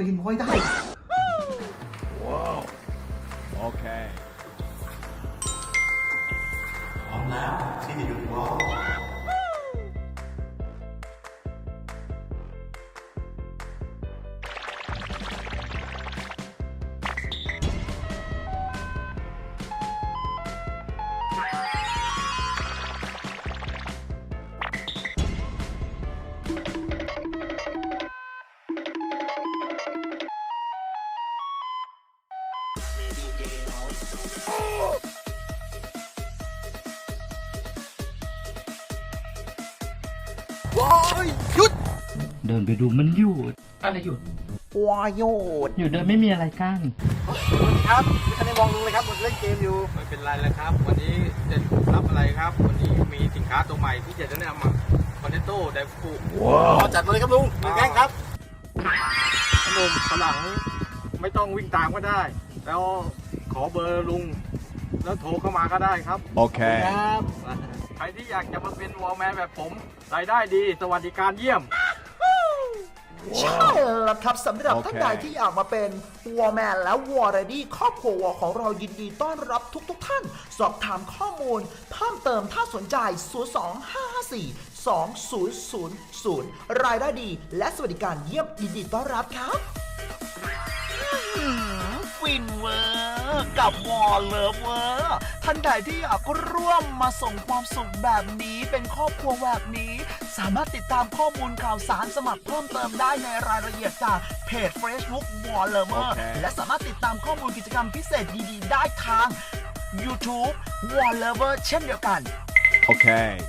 วันนี้ต้องไปกินร้อยได้ Okay. พร้อมแล้วที่จะหยุด รอเดินไปดูมันหยุดอะไรหยุดวายโยดอยู่เดินไม่มีอะไรกั้นครับไม่ทันได้มองลุงเลยครับผมเล่นเกมอยู่ไม่เป็นไรแล้วครับ วันนี้จะรับอะไรครับ วันนี้มีสินค้าตัวใหม่ที่จะแนะนำมาคอนเนโต้ไดฟูพอจัดเลยครับลุงหนึ่งแท่งครับขนมฝรั่งไม่ต้องวิ่งตามก็ได้ แล้ว ขอเบอร์ลุง แล้วโทรเข้ามาก็ได้ครับ Okay. ครับ ใครที่อยากจะมาเป็นวอลแมนแบบผมรายได้ดี สวัสดิการเยี่ยม ใช่แล้วครับสำหรับโอเค ท่านใดที่อยากมาเป็นวอร์แมนและวอร์เรดี้ครอบครัวของเรายินดีต้อนรับทุกๆทท่าน สอบถามข้อมูล เพิ่มเติมถ้าสนใจ 02554 2000 รายได้ดี และสวัสดิการเยี่ยมยินดีต้อนรับครับ ฟินเวอร์ กับวอลเลิฟเวอร์ท่านใดที่อยากร่วมมาส่งความสุขแบบนี้เป็นครอบครัวแบบนี้ สามารถติดตามข้อมูลข่าวสารสมัครเพิ่มเติมได้ในรายละเอียดจากเพจ Facebook w a r l o v e r โอเคและสามารถติดตามข้อมูลกิจกรรมพิเศษดีๆ ได้ทาง YouTube w a r l o v e r เช่นเดียวกัน Okay.